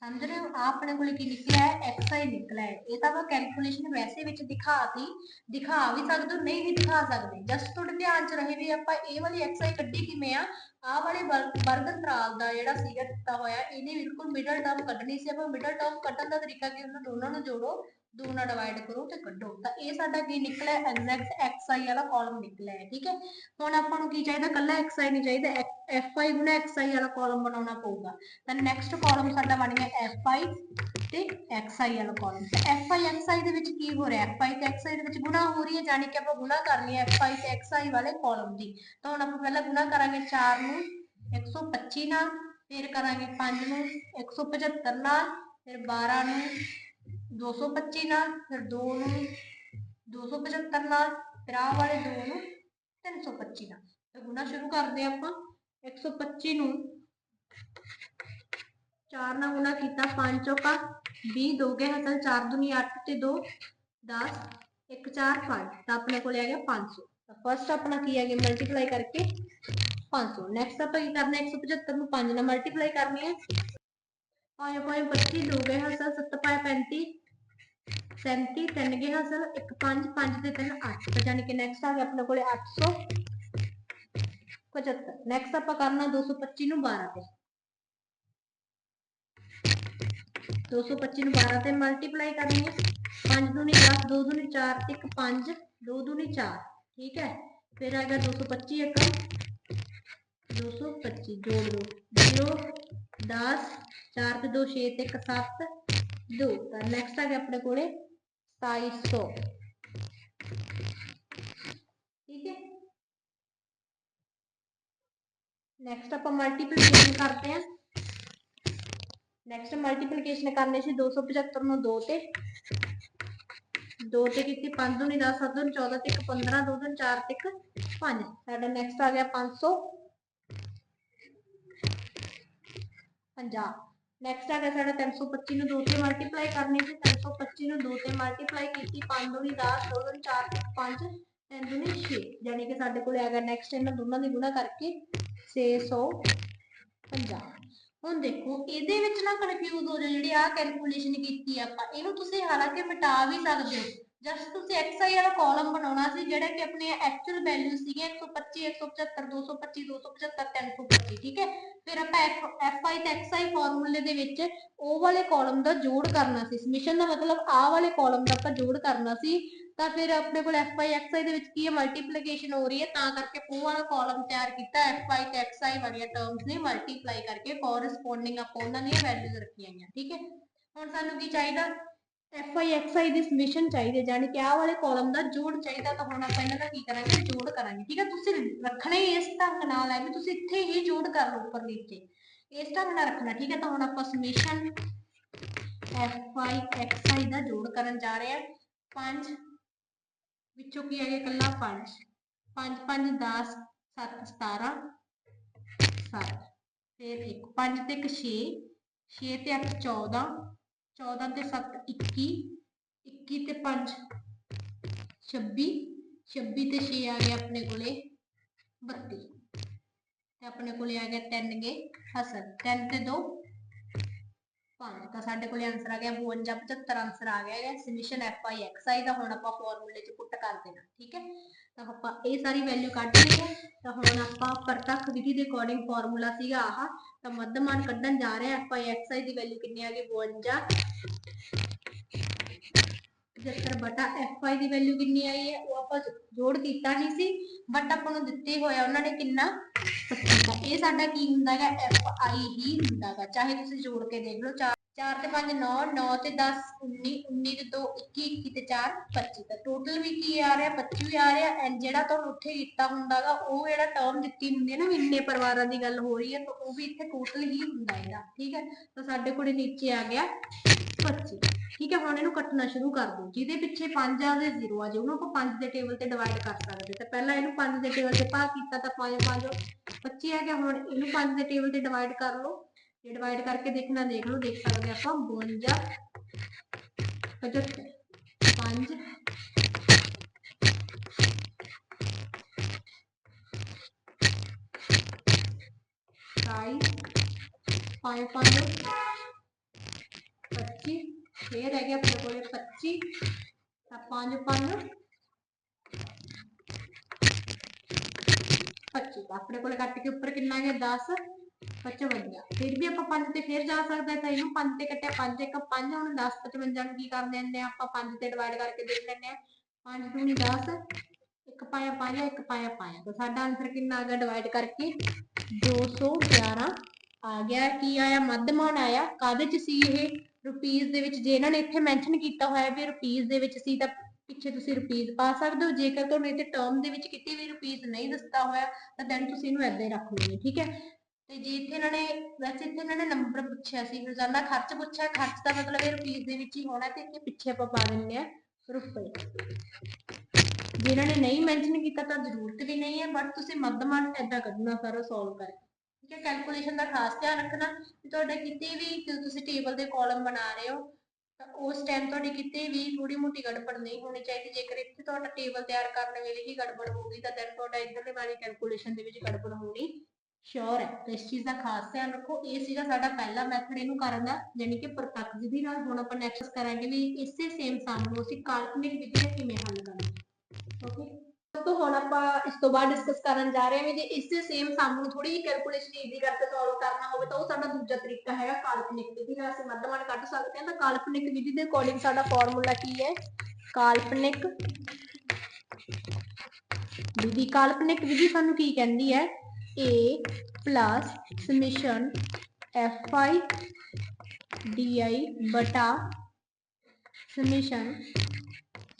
ਸਮਝ ਰਹੇ ਹੋ? ਆਹ ਆਪਣੇ ਕੋਲੇ ਕੀ ਨਿਕਲਿਆ ਹੈ? Xi ਨਿਕਲਿਆ ਹੈ। ਇਹ ਤਾਂ ਮੈਂ ਕੈਲਕੂਲੇਸ਼ਨ ਵੈਸੇ ਵਿੱਚ ਦਿਖਾਤੀ ਦਿਖਾ ਵੀ ਸਕਦੇ ਹੋ, ਨਹੀਂ ਵੀ ਦਿਖਾ ਸਕਦੇ। ਜਸਟ ਤੁਹਾਡੇ ਧਿਆਨ 'ਚ ਰਹੇ ਵੀ ਆਪਾਂ ਇਹ ਵਾਲੀ xi ਕੱਢੀ ਕਿਵੇਂ ਆ? ਆਹ ਵਾਲੇ ਵਰਗ ਅੰਤਰਾਲ ਦਾ ਜਿਹੜਾ ਸੀਗਾ ਦਿੱਤਾ ਹੋਇਆ, ਇਹਨੇ ਬਿਲਕੁਲ ਮਿਡਲ ਟਰਮ ਕੱਢਣੀ ਸੀ। ਆਪਾਂ ਮਿਡਲ ਟਰਮ ਕੱਢਣ ਦਾ ਤਰੀਕਾ ਕੀ ਹੁੰਦਾ? ਦੋਨਾਂ ਨੂੰ ਜੋੜੋ, ਦੋ ਨਾਲ ਡਿਵਾਈਡ ਕਰੋ ਤੇ ਕੱਢੋ। ਤਾਂ ਇਹ ਸਾਡਾ ਕੀ ਨਿਕਲਿਆ? ਐਗਜ਼ੈਕਟ xi ਵਾਲਾ ਕਾਲਮ ਨਿਕਲਿਆ ਠੀਕ ਹੈ? ਹੁਣ ਆਪਾਂ ਨੂੰ ਕੀ ਚਾਹੀਦਾ? ਕੱਲਾ xi ਨਹੀਂ ਚਾਹੀਦਾ। Fi ਗੁਣਾ xi ਵਾਲਾ ਕਾਲਮ ਬਣਾਉਣਾ ਪਊਗਾ। ਤਾਂ ਨੈਕਸਟ ਕਾਲਮ ਸਾਡਾ ਬਣ ਗਿਆ fi ਤੇ xi ਵਾਲਾ ਕਾਲਮ ਤਾਂ fi xi ਦੇ ਵਿੱਚ ਕੀ ਹੋ ਰਿਹਾ? Fi ਤੇ xi ਦੇ ਵਿੱਚ ਗੁਣਾ ਹੋ ਰਹੀ ਹੈ ਯਾਨੀ ਕਿ ਆਪਾਂ ਗੁਣਾ ਕਰਨੀ ਹੈ fi ਤੇ xi ਵਾਲੇ ਕਾਲਮ ਦੀ। ਤਾਂ ਹੁਣ ਆਪਾਂ ਪਹਿਲਾਂ ਗੁਣਾ ਕਰਾਂਗੇ 4 ਨੂੰ 125 ਨਾਲ, ਫਿਰ ਕਰਾਂਗੇ 5 ਨੂੰ 175 ਨਾਲ, ਫਿਰ 12 ਨੂੰ 225 ਨਾਲ, ਫਿਰ 2 ਨੂੰ 275 ਨਾਲ, ਫਿਰ ਆਹ ਵਾਲੇ 2 ਨੂੰ 325 ਨਾਲ। ਤਾਂ ਗੁਣਾ ਸ਼ੁਰੂ ਕਰਦੇ ਹਾਂ ਆਪਾਂ। 125 ਨੂੰ 4 ਨਾਲ ਗੁਣਾ ਕੀਤਾ 5 ਚੌਕਾ 20 ਦੋ ਗਏ ਹਸਲ 4 ਦੁਨੀ 8 ਤੇ 2 10 1 4 5 ਤਾਂ ਆਪਣੇ ਕੋਲ ਆ ਗਿਆ 500 ਤਾਂ ਫਰਸਟ ਆਪਣਾ ਕੀ ਆ ਗਿਆ ਮਲਟੀਪਲਾਈ ਕਰਕੇ 500 ਨੈਕਸਟ ਆਪਾਂ ਕੀ ਕਰਨਾ? 175 ਨੂੰ 5 ਨਾਲ ਮਲਟੀਪਲਾਈ ਕਰਨੀ ਹੈ 5 5 25 ਦੋ ਗਏ ਹਸਲ 7 ਪਾਏ 35 37 ਤਿੰਨ ਗਏ ਹਸਲ 1 5 5 ਤੇ 3 8 ਤਾਂ ਯਾਨੀ ਕਿ ਨੈਕਸਟ ਆ ਗਿਆ ਆਪਣੇ ਕੋਲੇ 800 75 ਨੈਕਸਟ ਆਪਾਂ ਕਰਨਾ 225 ਨੂੰ 12 ਤੇ। 225 ਨੂੰ 12 ਤੇ ਮਲਟੀਪਲਾਈ ਕਰਨੀ ਹੈ 5 ਦੂਣੀ 10 2 ਦੂਣੀ 4 1 5 2 ਦੂਣੀ 4 ਠੀਕ ਹੈ? ਫਿਰ ਆਏਗਾ 225 ਇੱਕ 225 ਜੋੜ ਦੋ। 0 10 4 ਤੇ 2 6 ਤੇ 1 7 2 ਤਾਂ ਨੈਕਸਟ ਆ ਗਿਆ ਆਪਣੇ ਕੋਲੇ 2700 ਠੀਕ ਹੈ ਨੈਕਸਟ ਆਪਾਂ ਮਲਟੀਪਲੀਕੇਸ਼ਨ ਕਰਦੇ ਹਾਂ ਨੈਕਸਟ ਮਲਟੀਪਲੀਕੇਸ਼ਨ ਕਰਨੀ ਸੀ 275 ਨੂੰ 2 ਤੇ 2 ਤੇ ਕੀਤੀ 5 ਦੂਣੀ 10 7 ਦੂਣੀ 14 ਤੇ 1 15 2 ਦੂਣੀ 4 ਤੇ 1 5 ਸਾਡਾ ਨੈਕਸਟ ਆ ਗਿਆ 500 50 ਨੈਕਸਟ ਆ ਗਿਆ ਸਾਡਾ 325 ਨੂੰ 2 ਤੇ ਮਲਟੀਪਲਾਈ ਕਰਨੀ ਸੀ 325 ਨੂੰ 2 ਤੇ ਮਲਟੀਪਲਾਈ ਕੀਤੀ 5 ਦੂਣੀ 10 2 ਦੂਣੀ 4 ਤੇ 5 3 ਦੂਣੀ 6 ਯਾਨੀ ਕਿ ਸਾਡੇ ਕੋਲੇ ਆ ਗਿਆ ਨੈਕਸਟ ਇਹਨਾਂ ਦੋਨਾਂ ਦੀ ਗੁਣਾ ਕਰਕੇ 650 ਹੁਣ ਦੇਖੋ, ਇਹਦੇ ਵਿੱਚ ਨਾ ਕਨਫਿਊਜ਼ ਹੋ ਜਾਓ, ਜਿਹੜੀ ਆ ਕੈਲਕੂਲੇਸ਼ਨ ਕੀਤੀ ਆਪਾਂ, ਇਹਨੂੰ ਤੁਸੀਂ ਹਾਲਾਂਕਿ ਮਿਟਾ ਵੀ ਸਕਦੇ ਹੋ। ਜਸਟ ਤੁਸੀਂ xi ਵਾਲਾ ਕਾਲਮ ਬਣਾਉਣਾ ਸੀ, ਜਿਹੜਾ ਕਿ ਆਪਣੀ ਐਕਚੁਅਲ ਵੈਲਿਊ ਸੀਗੇ 125 175 225 275 325 ਠੀਕ ਹੈ? ਫਿਰ ਆਪਾਂ fi ਤੇ xi ਫਾਰਮੂਲੇ ਦੇ ਵਿੱਚ ਉਹ ਵਾਲੇ ਕਾਲਮ ਦਾ ਜੋੜ ਕਰਨਾ ਸੀ। ਸਮਿਸ਼ਨ ਦਾ ਮਤਲਬ ਆਹ ਵਾਲੇ ਕਾਲਮ ਦਾ ਆਪਾਂ ਜੋੜ ਕਰਨਾ ਸੀ। ਤਾਂ ਫਿਰ ਆਪਣੇ ਕੋਲ fi xi ਦੇ ਵਿੱਚ ਕੀ ਹੈ? ਮਲਟੀਪਲੀਕੇਸ਼ਨ ਹੋ ਰਹੀ ਹੈ। ਤਾਂ ਕਰਕੇ ਉਹ ਕਾਲਮ ਤਿਆਰ ਕੀਤਾ। Fi ਤੇ xi ਵਾਲੀਆਂ ਟਰਮਸ ਨੇ ਮਲਟੀਪਲਾਈ ਕਰਕੇ ਕੋਰਸਪੋਂਡਿੰਗ ਆਪਾਂ ਉਹਨਾਂ ਦੀਆਂ ਵੈਲਿਊਜ਼ ਰੱਖੀਆਂ ਗਈਆਂ ਠੀਕ ਹੈ? ਹੁਣ ਸਾਨੂੰ ਕੀ ਚਾਹੀਦਾ? Fi xi ਦੀ ਸਮਿਸ਼ਨ ਚਾਹੀਦੀ ਹੈ। ਯਾਨੀ ਕਿ ਆਹ ਵਾਲੇ ਕਾਲਮ ਦਾ ਜੋੜ ਚਾਹੀਦਾ। ਤਾਂ ਹੁਣ ਆਪਾਂ ਇਹਨਾਂ ਦਾ ਕੀ ਕਰਾਂਗੇ? ਜੋੜ ਕਰਾਂਗੇ। ਠੀਕ ਹੈ? ਤੁਸੀਂ ਰੱਖਣਾ ਹੀ ਇਸ ਢੰਗ ਨਾਲ ਹੈ ਵੀ ਤੁਸੀਂ ਇੱਥੇ ਹੀ ਜੋੜ ਕਰ ਲਓ ਉੱਪਰ ਨੀਚੇ। ਇਸ ਢੰਗ ਨਾਲ ਰੱਖਣਾ। ਠੀਕ ਹੈ? ਤਾਂ ਹੁਣ ਆਪਾਂ ਸਮਿਸ਼ਨ fi xi ਦਾ ਜੋੜ ਕਰਨ ਜਾ ਰਹੇ ਹਾਂ। 5 ਵਿੱਚੋਂ ਕੀ ਆ ਗਿਆ ਇਕੱਲਾ? 5 5 5 10 7 17 7 ਫਿਰ 1 5 ਤੇ 1 6 6 ਤੇ 8 14 14 ਤੇ 7 21 21 ਤੇ 5 26 26 ਤੇ 6 ਆ ਗਿਆ ਆਪਣੇ ਕੋਲੇ 32 ਤੇ ਆਪਣੇ ਕੋਲੇ ਆ ਗਿਆ 3 ਗੇ। ਹਸਨ। 3 ਤੇ 2 5 ਤਾਂ ਸਾਡੇ ਕੋਲੇ ਆਨਸਰ ਆ ਗਿਆ 52 75 ਆਨਸਰ ਆ ਗਿਆ ਹੈ solution F I X I ਦਾ ਹੁਣ ਆਪਾਂ ਫਾਰਮੂਲੇ ਚ ਪੁੱਟ ਕਰ ਦੇਣਾ, ਠੀਕ ਹੈ? ਤਾਂ ਆਪਾਂ ਇਹ ਸਾਰੀ ਵੈਲਿਊ ਕੱਢ ਲਈ ਹੈ ਤਾਂ ਹੁਣ ਆਪਾਂ ਪ੍ਰਤੱਖ ਵਿਧੀ ਦੇ ਅਕੋਰਡਿੰਗ ਫਾਰਮੂਲਾ ਸੀਗਾ ਆਹ, ਤਾਂ ਮੱਧਮਾਨ ਕੱਢਣ ਜਾ ਰਹੇ ਆ ਐਫ ਆਈ ਐਕਸ ਆਈ ਦੀ ਵੈਲਿਊ ਕਿੰਨੀ ਆ ਗਈ? 52 75 ਬਟਾ ਐਫ ਦੀ ਵੈਲਿਊ ਕਿੰਨੀ ਆਈ ਹੈ, ਉਹ ਆਪਾਂ ਜੋੜ ਕੀਤਾ ਨਹੀਂ ਸੀ ਬਟ ਆਪਾਂ ਨੂੰ ਦਿੱਤੇ ਹੋਇਆ ਉਹਨਾਂ ਨੇ ਕਿੰਨਾ? 25 ਇਹ ਸਾਡਾ ਕੀ ਹੁੰਦਾ ਹੈਗਾ? ਐਫ ਹੀ ਹੁੰਦਾ ਹੈਗਾ। ਚਾਹੇ ਤੁਸੀਂ ਜੋੜ ਕੇ ਦੇਖ ਲਓ 4 4 ਤੇ 5 9 9 ਤੇ 10 19 19 ਤੇ 2 21 21 ਤੇ 4 25 ਤਾਂ ਟੋਟਲ ਵੀ ਕੀ ਆ ਰਿਹਾ? 25 ਵੀ ਆ ਰਿਹਾ। ਐਂਡ ਜਿਹੜਾ ਤੁਹਾਨੂੰ ਉੱਥੇ ਕੀਤਾ ਹੁੰਦਾਗਾ ਉਹ ਜਿਹੜਾ ਟਰਮ ਦਿੱਤੀ ਹੁੰਦੀ ਹੈ ਨਾ ਇੰਨੇ ਪਰਿਵਾਰਾਂ ਦੀ ਗੱਲ ਹੋ ਰਹੀ ਹੈ, ਤਾਂ ਉਹ ਵੀ ਇੱਥੇ ਟੋਟਲ ਹੀ ਹੁੰਦਾ ਇਹਦਾ ਠੀਕ ਹੈ? ਤਾਂ ਸਾਡੇ ਕੋਲੇ ਨੀਚੇ ਆ ਗਿਆ। 25 ਠੀਕ ਹੈ, ਹੁਣ ਇਹਨੂੰ ਕੱਟਣਾ ਸ਼ੁਰੂ ਕਰ ਦੋ ਜਿਹਦੇ ਪਿੱਛੇ 5 ਆ ਤੇ 0 ਆ। ਜੇ ਉਹਨੂੰ ਆਪਾਂ 5 ਦੇ ਟੇਬਲ ਤੇ ਡਿਵਾਈਡ ਕਰ ਸਕਦੇ ਤਾਂ ਪਹਿਲਾਂ ਇਹਨੂੰ 5 ਦੇ ਟੇਬਲ ਤੇ ਭਾਗ ਕੀਤਾ ਤਾਂ 5 5 25 ਆ ਗਿਆ। ਹੁਣ ਇਹਨੂੰ 5 ਦੇ ਟੇਬਲ ਤੇ ਡਿਵਾਈਡ ਕਰ ਲਓ। ਜੇ ਡਿਵਾਈਡ ਕਰਕੇ ਦੇਖਣਾ, ਦੇਖ ਲਓ, ਦੇਖ ਸਕਦੇ ਆਪਾਂ। 52 75 5 ਸਾਈ 5 5 ਫੇਰ ਰਹਿ ਗਿਆ ਆਪਣੇ ਕੋਲੇ 25 ਤਾਂ 5 5 25 ਤਾਂ ਆਪਣੇ ਕੋਲੇ ਕੱਟ ਕੇ ਉੱਪਰ ਕਿੰਨਾ ਗਿਆ 10 55 ਫਿਰ ਵੀ ਆਪਾਂ 5 ਤੇ ਫੇਰ ਜਾ ਸਕਦੇ ਤਾਂ ਇਹਨੂੰ 5 ਤੇ ਕੱਟਿਆ 5 ਇੱਕ 5 ਹੁਣ 10 55 ਨੂੰ ਕੀ ਕਰ ਦਿੰਦੇ ਆ ਆਪਾਂ 5 ਤੇ ਡਿਵਾਈਡ ਕਰਕੇ ਦੇਖ ਲੈਂਦੇ ਆ 5 ਦੂਣੀ 10 ਇੱਕ ਪਾਇਆ ਪਾਇਆ, ਇੱਕ ਪਾਇਆ ਪਾਇਆ। ਤਾਂ ਸਾਡਾ ਆਨਸਰ ਕਿੰਨਾ ਆ ਗਿਆ? ਡਿਵਾਈਡ ਕਰਕੇ 211 ਆ ਗਿਆ, ਕੀ ਆਇਆ? ਮੱਧਮਾਨ ਆਇਆ। ਕਾਦੇ ਚ ਸੀ ਇਹ? ਰੁਪੀਸ ਦੇ ਵਿੱਚ ਜੇ ਇਹਨਾਂ ਨੇ ਇੱਥੇ ਮੈਂਸ਼ਨ ਕੀਤਾ ਹੋਇਆ ਵੀ ਰੁਪੀਸ ਦੇ ਵਿੱਚ ਸੀ ਤਾਂ ਪਿੱਛੇ ਤੁਸੀਂ ਰੁਪੀਸ ਪਾ ਸਕਦੇ ਹੋ। ਜੇਕਰ ਤੁਹਾਨੂੰ ਇੱਥੇ ਟਰਮ ਦੇ ਵਿੱਚ ਕਿਤੇ ਵੀ ਰੁਪੀਸ ਨਹੀਂ ਦੱਸਦਾ ਹੋਇਆ, ਤਾਂ ਦੈਨ ਤੁਸੀਂ ਇਹਨੂੰ ਏਦਾਂ ਹੀ ਰੱਖ ਲਓਗੇ, ਠੀਕ ਹੈ? ਤੇ ਜੇ ਇੱਥੇ ਇਹਨਾਂ ਨੇ, ਵੈਸੇ ਇੱਥੇ ਇਹਨਾਂ ਨੇ ਨੰਬਰ ਪੁੱਛਿਆ ਸੀ, ਰੋਜ਼ਾਨਾ ਖਰਚ ਪੁੱਛਿਆ, ਖਰਚ ਦਾ ਮਤਲਬ ਇਹ ਰੁਪਈਸ ਦੇ ਵਿੱਚ ਹੀ ਹੋਣਾ ਤੇ ਇੱਥੇ ਪਿੱਛੇ ਆਪਾਂ ਪਾ ਦਿੰਦੇ ਆ ਰੁਪਏ ਜੇ ਇਹਨਾਂ ਨੇ ਨਹੀਂ ਮੈਂਸ਼ਨ ਕੀਤਾ ਤਾਂ ਜ਼ਰੂਰਤ ਵੀ ਨਹੀਂ ਹੈ ਬਟ ਤੁਸੀਂ ਮੱਧਮਾਨ ਏਦਾਂ ਕੱਢਣਾ ਸਾਰਾ ਸੋਲਵ ਕਰਕੇ। ਠੀਕ ਹੈ ਕੈਲਕੂਲੇਸ਼ਨ ਦਾ ਖਾਸ ਧਿਆਨ ਰੱਖਣਾ ਕਿ ਤੁਹਾਡੇ ਕਿਤੇ ਵੀ ਜਦੋਂ ਤੁਸੀਂ ਟੇਬਲ ਦੇ ਕਾਲਮ ਬਣਾ ਰਹੇ ਹੋ, ਤਾਂ ਉਸ ਟਾਈਮ ਤੁਹਾਡੀ ਕਿਤੇ ਵੀ ਥੋੜੀ ਮੋਟੀ ਗੜਬੜ ਨਹੀਂ ਹੋਣੀ ਚਾਹੀਦੀ, ਜੇਕਰ ਇੱਥੇ ਤੁਹਾਡਾ ਟੇਬਲ ਤਿਆਰ ਕਰਨ ਵੇਲੇ ਹੀ ਗੜਬੜ ਹੋ ਗਈ ਤਾਂ ਦੈਨ ਤੁਹਾਡਾ ਇਧਰਲੇ ਵਾਲੀ ਕੈਲਕੂਲੇਸ਼ਨ ਦੇ ਵਿੱਚ ਗੜਬੜ ਹੋਣੀ ਸ਼ੋਰ ਹੈ। ਤਾਂ ਇਸ ਚੀਜ਼ ਦਾ ਖਾਸ ਧਿਆਨ ਰੱਖੋ। ਇਹ ਸੀਗਾ ਸਾਡਾ ਪਹਿਲਾ ਮੈਥਡ ਇਹਨੂੰ ਕਰਨ ਦਾ ਯਾਨੀ ਕਿ ਪ੍ਰਤੱਖ ਵਿਧੀ ਨਾਲ। ਹੁਣ ਆਪਾਂ ਨੈਕਸਟ ਕਰਾਂਗੇ ਵੀ ਇਸੇ ਸੇਮ ਸਮ ਨੂੰ ਅਸੀਂ ਕਾਲਪਨਿਕ ਵਿਧੀ ਨਾਲ ਕਿਵੇਂ ਹੱਲ ਕਰਾਂਗੇ ਓਕੇ ਤੋਂ ਹੁਣ ਆਪਾਂ ਇਸ ਤੋਂ ਬਾਅਦ ਡਿਸਕਸ ਕਰਨ ਜਾ ਰਹੇ ਹਾਂ ਵੀ ਜੇ ਇਸੇ ਸੇਮ ਸਮ ਥੋੜੀ ਜਿਹੀ ਕੈਲਕੂਲੇਸ਼ਨ ਈਜ਼ੀ ਕਰਕੇ ਸੋਲਵ ਕਰਨਾ ਹੋਵੇ ਤਾਂ ਉਹ ਸਾਡਾ ਦੂਜਾ ਤਰੀਕਾ ਹੈਗਾ ਕਾਲਪਨਿਕ ਵਿਧੀ। ਨਾਲ ਅਸੀਂ ਮੱਧਮਾਨ ਕੱਢ ਸਕਦੇ ਹਾਂ ਤਾਂ ਕਾਲਪਨਿਕ ਵਿਧੀ ਦੇ ਅਕੋਰਡਿੰਗ ਸਾਡਾ ਫਾਰਮੂਲਾ ਕੀ ਹੈ? ਕਾਲਪਨਿਕ ਵਿਧੀ। ਕਾਲਪਨਿਕ ਵਿਧੀ ਸਾਨੂੰ ਕੀ ਕਹਿੰਦੀ ਹੈ? A plus fi di ਬਟਾ summation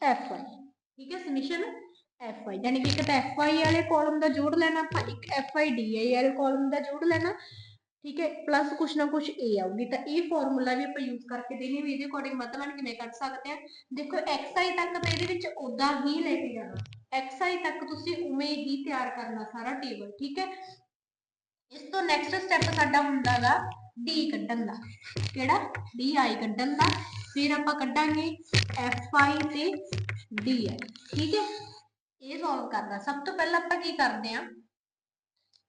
fi ਠੀਕ ਹੈ? summation fi ਯਾਨੀ ਕਿ ਇੱਕ ਤਾਂ fi ਵਾਲੇ ਕਾਲਮ ਦਾ ਜੋੜ ਲੈਣਾ, ਆਪਾਂ ਇੱਕ fi ਵਾਲੇ ਕਾਲਮ ਦਾ ਜੋੜ ਲੈਣਾ, ਠੀਕ ਹੈ ਪਲੱਸ ਕੁਛ ਨਾ ਕੁਛ a ਆਊਗੀ, ਤਾਂ ਇਹ ਫਾਰਮੂਲਾ ਵੀ ਆਪਾਂ ਯੂਜ਼ ਕਰਕੇ ਦੇਣੀ ਵੀ ਇਹਦੇ ਅਕੋਰਡਿੰਗ ਮਤਲਬ ਕਿਵੇਂ ਕੱਢ ਸਕਦੇ ਆ ਦੇਖੋ xi ਤੱਕ ਤਾਂ ਇਹਦੇ ਵਿੱਚ ਉਦਾਂ ਹੀ ਲੈ ਕੇ ਜਾਣਾ xi ਤੱਕ ਤੁਸੀਂ ਉਵੇਂ ਹੀ ਤਿਆਰ ਕਰਨਾ ਸਾਰਾ ਟੇਬਲ ਠੀਕ ਹੈ। ਇਸ ਤੋਂ ਨੈਕਸਟ ਸਟੈਪ ਸਾਡਾ ਹੁੰਦਾਗਾ d ਕੱਢਣ ਦਾ, ਕਿਹੜਾ? Di ਕੱਢਣ ਦਾ, ਫਿਰ ਆਪਾਂ ਕੱਢਾਂਗੇ fi ਤੇ di ਠੀਕ ਹੈ। ਇਹ ਸੋਲਵ ਕਰਨਾ। ਸਭ ਤੋਂ ਪਹਿਲਾਂ ਆਪਾਂ ਕੀ ਕਰਦੇ ਆਂ